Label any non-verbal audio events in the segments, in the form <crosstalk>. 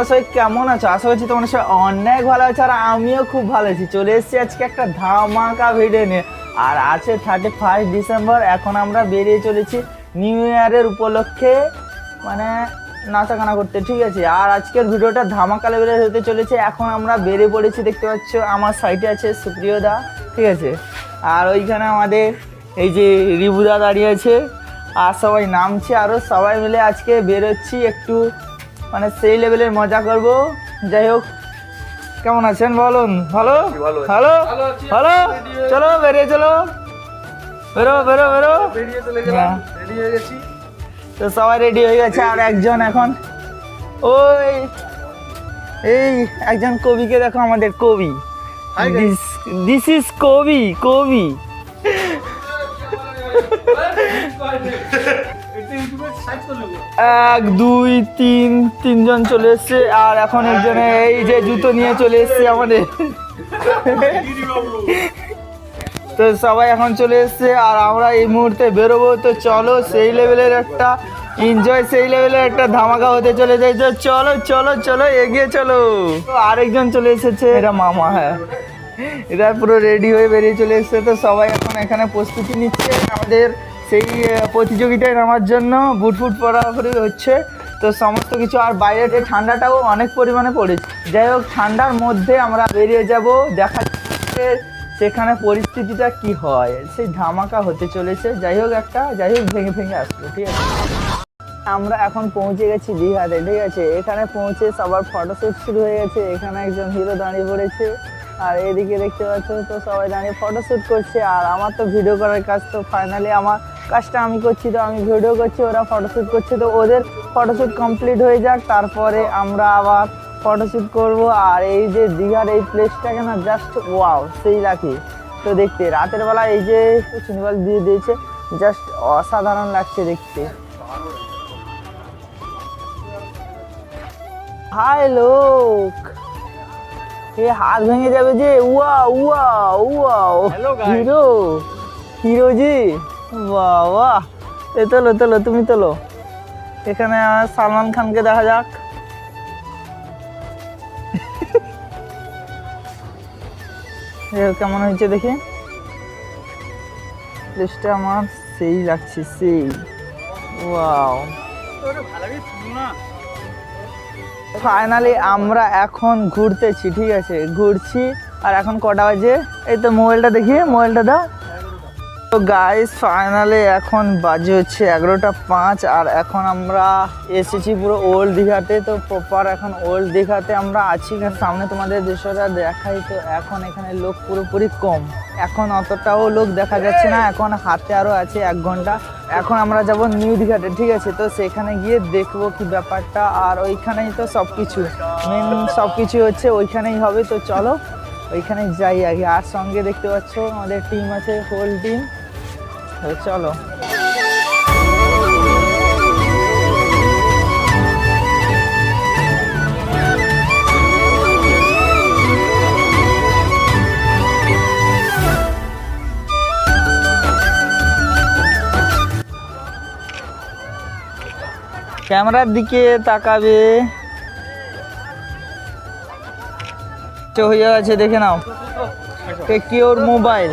তোমরা সবাই কেমন আছো? আশা করছি তোমরা সবাই অনেক ভালো আছো আর আমিও খুব ভালো আছি। চলে এসেছি আজকে একটা ধামাকা ভিডিও নিয়ে। আর আছে থার্টি ফার্স্ট ডিসেম্বর এখন আমরা বেরিয়ে চলেছি নিউ ইয়ারের উপলক্ষে মানে নাচাগানা করতে, ঠিক আছে? আর আজকের ভিডিওটা ধামাকা লেভেলের হতে চলেছে। এখন আমরা বেরিয়ে পড়েছি, দেখতে পাচ্ছ, আমার সাইডে আছে সুপ্রিয় দা, ঠিক আছে? আর ওইখানে আমাদের এই যে রিবুদা দাঁড়িয়ে আছে। আর সবাই নামছে আরও সবাই মিলে আজকে বেরোচ্ছি একটু মানে সেই লেভেলের মজা করব। যাই হোক কেমন আছেন বলুন? ভালো? ভালো। ভালো? চলো বেরিয়ে চলো। বেরো বেরো বেরো। হ্যাঁ। রেডি হয়ে গেছি। তো সবাই রেডি হয়ে গেছে আর একজন এখন। ওই এই একজন কবিকে দেখো আমাদের কবি. দিস ইজ কবি কবি। <laughs> এক দুই তিন তিনজন চলে এসছে আর এখন একজনে এই যে জুতো নিয়ে চলে এসছে আমাদের। তো সবাই এখন চলে এসছে আর আমরা এই মুহূর্তে বেরোবো। তো চলো সেই লেভেলের একটা এনজয় সেই লেভেলের একটা ধামাকা হতে চলে যাই। তো চলো চলো চলো এগিয়ে চলো। তো আরেকজন চলে এসেছে। এটা মামা হ্যাঁ। এটা পুরো রেডি হয়ে বেরিয়ে চলে এসেছে। তো সবাই এখন এখানে প্রস্তুতি নিচ্ছে। আমাদের সেই প্রতিযোগিতায় নামার জন্য বুট ফুট পরাপরি হচ্ছে। তো সমস্ত কিছু, আর বাইরে ঠান্ডাটাও অনেক পরিমাণে পড়েছে। যাই হোক, ঠান্ডার মধ্যে আমরা বেরিয়ে যাব, দেখা সেখানে পরিস্থিতিটা কি হয়। সেই ধামাকা হতে চলেছে। যাই হোক একটা, যাই হোক ভেঙে ভেঙে আসবে ঠিক আছে? আমরা এখন পৌঁছে গেছি দীঘাতে ঠিক আছে? এখানে পৌঁছে সবার ফটোশ্যুট শুরু হয়ে গেছে। এখানে একজন হিরো দাঁড়িয়ে পড়েছে। আর এদিকে দেখতে পাচ্ছ তো সবাই দাঁড়িয়ে ফটোশ্যুট করছে। আর আমার তো ভিডিও করার কাজ তো ফাইনালি আমার কাজটা আমি করছি তো আমি ভিডিও করছি ওরা ফটোশ্যুট করছে তো ওদের ফটোশ্যুট কমপ্লিট হয়ে যাক তারপরে আমরা আবার ফটোশ্যুট করব। আর এই যে দীঘার এই প্লেসটাকে না জাস্ট ওয়াও সেই রাখি তো দেখতে রাতের বেলা এই যে সিনেমাল দিয়ে দিয়েছে জাস্ট অসাধারণ লাগছে দেখতে। হাই লোক এ হাত ভেঙে যাবে যে উয়া উয়া উয়া হিরো হিরো জি বাহ এ তোলো তোলো, তুমি তোলো। এখানে সালমান খানকে দেখা যাক। কেমন হয়েছে দেখি। প্লেসটা আমার সেই লাগছে, সেই। ওয়াও। ফাইনালি আমরা এখন ঘুরতেছি, ঠিক আছে। ঘুরছি, আর এখন কটা বাজে? এই তো মোবাইলটা দেখি, মোবাইলটা দাও। তো গাইস ফাইনালি এখন বাজে হচ্ছে এগারোটা পাঁচ আর এখন আমরা এসেছি পুরো ওল্ড দীঘাতে। তো প্রপার এখন ওল্ড দীঘাতে আমরা আছি সামনে তোমাদের দৃশ্যটা দেখাই। তো এখন এখানে লোক পুরোপুরি কম। এখন অতটাও লোক দেখা যাচ্ছে না, এখন হাতে আরও আছে এক ঘণ্টা। এখন আমরা যাব নিউ দীঘাতে, ঠিক আছে? তো সেখানে গিয়ে দেখব কি ব্যাপারটা। আর ওইখানেই তো সব কিছু মেন সব কিছু হচ্ছে ওইখানেই হবে। তো চলো ওইখানে যাই আগে। আর সঙ্গে দেখতে পাচ্ছ আমাদের টিম আছে হোল টিম চলো। ক্যামেরার দিকে তাকাবে। হয়ে আছে দেখে নাও। টেক ইউর মোবাইল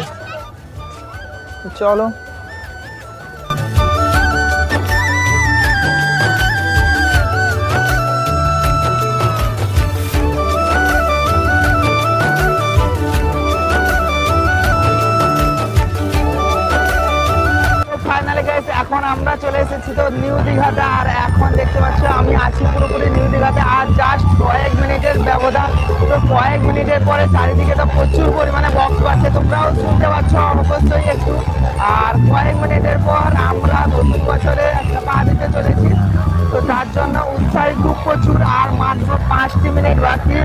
চলো। পরে চারিদিকে তো প্রচুর পরিমাণে বক্স বাজছে, তোমরাও শুনতে পাচ্ছ অবশ্যই একটু। আর কয়েক মিনিটের পর আমরা নতুন বছরে একটা পা দিতে চলেছি। তো তার জন্য উৎসাহী খুব প্রচুর, আর মাত্র পাঁচটি মিনিট বাকি।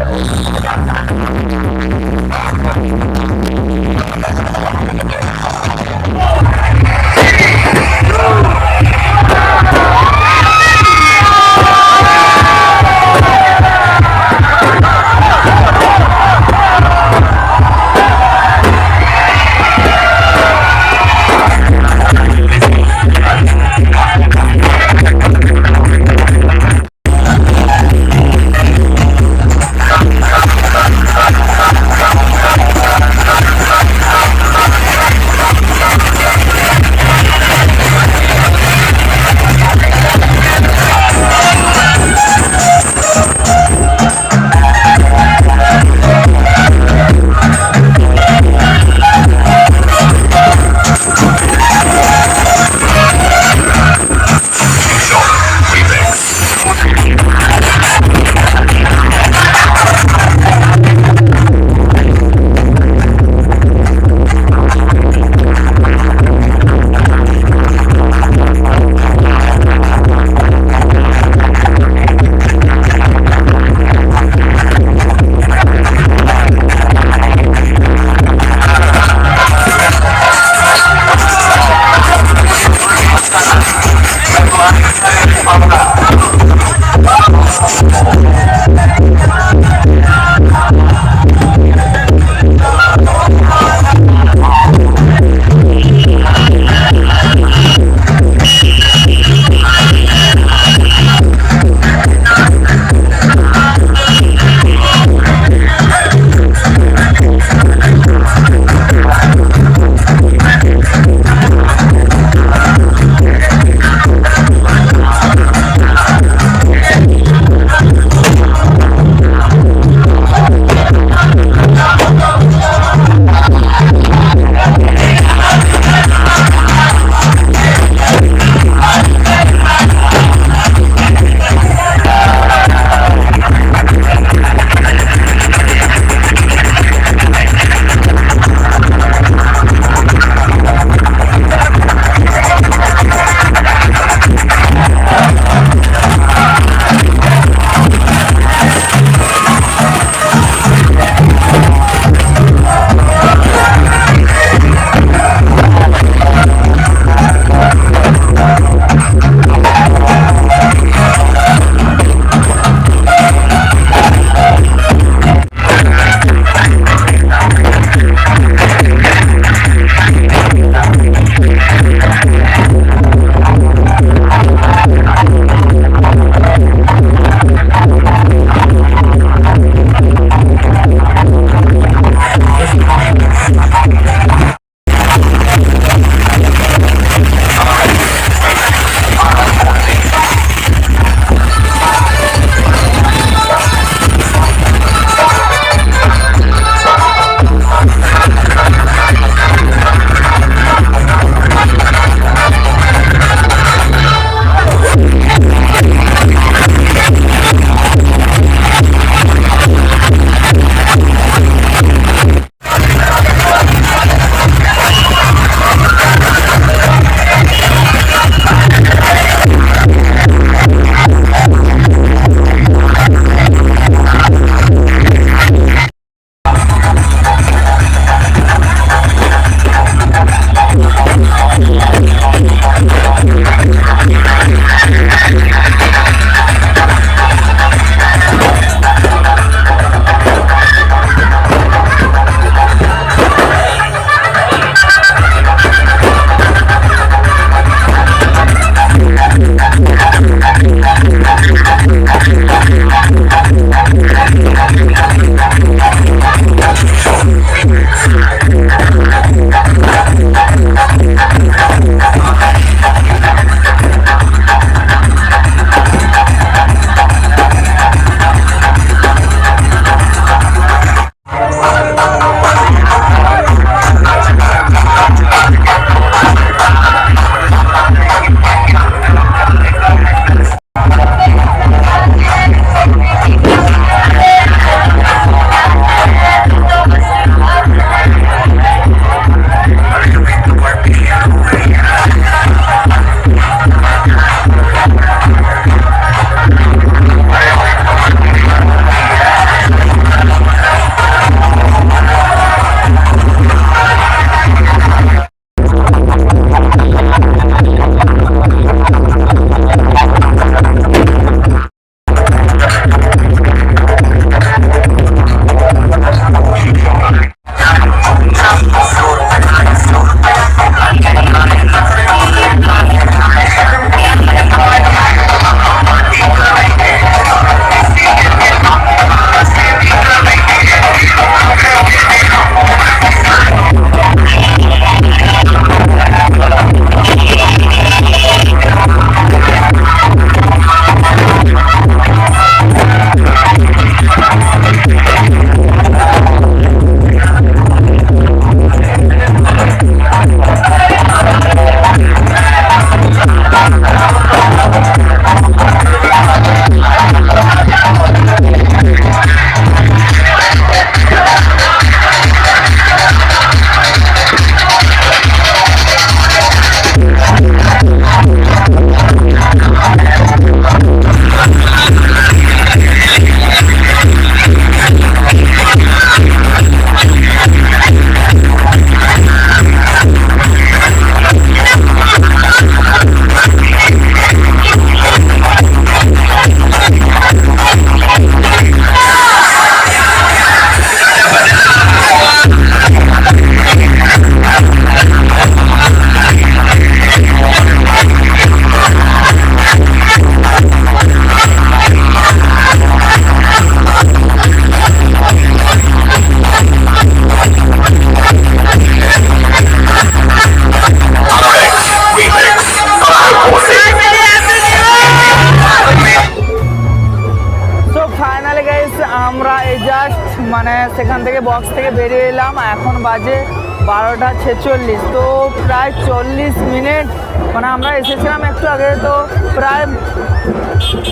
বারোটা ছেচল্লিশ তো প্রায় চল্লিশ মিনিট। মানে আমরা এসেছিলাম একটু আগে, তো প্রায়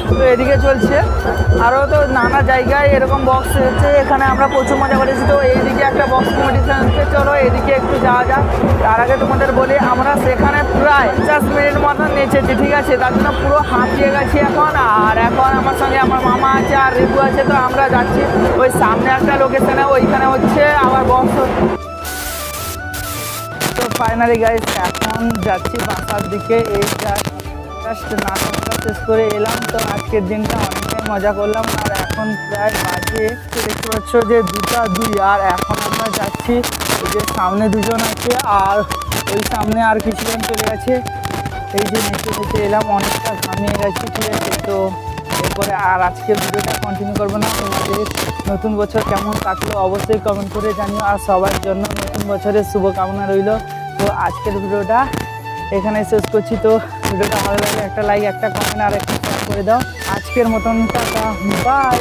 তো এদিকে চলছে। আরও তো নানা জায়গায় এরকম বক্স হচ্ছে এখানে আমরা প্রচুর মজা করেছি। তো এইদিকে একটা বক্স কম্পিটিশন হচ্ছে চলো এদিকে একটু যাওয়া যাক। তার আগে তোমাদের বলি, আমরা সেখানে প্রায় পঞ্চাশ মিনিট মতন নেচেছি, ঠিক আছে? তার জন্য পুরো হাঁপিয়ে গেছি এখন। আর এখন আমার সঙ্গে আমার মামা আছে আর রিপু আছে, তো আমরা যাচ্ছি। ওই সামনে একটা লোকেশনে ওইখানে হচ্ছে আবার বক্স তো ফাইনালি গাইস এখন যাচ্ছি বাসার দিকে। এই জাস্ট নাটকটা শেষ করে এলাম। তো আজকের দিনটা অনেকটাই মজা করলাম। আর এখন প্রায় বাজে, দেখতে পাচ্ছ যে দুটা দুই। আর এখন আমরা যাচ্ছি যে সামনে দুজন আছে, আর ওই সামনে আর কিছুজন চলে গেছে। এই যে নেচে নেচে এলাম, অনেকটা ঘামিয়ে গেছি, ঠিক আছে? তো এরপরে আর আজকের ভিডিওটা কন্টিনিউ করব না। তোমাদের নতুন বছর কেমন কাটলো অবশ্যই কমেন্ট করে জানিও। আর সবার জন্য নতুন বছরের শুভকামনা রইল। তো আজকের ভিডিওটা এখানে শেষ করছি। তো ভিডিওটা ভালো লাগলে একটা লাইক একটা কমেন্ট আর একটা করে দাও। আজকের মতন টাটা বাই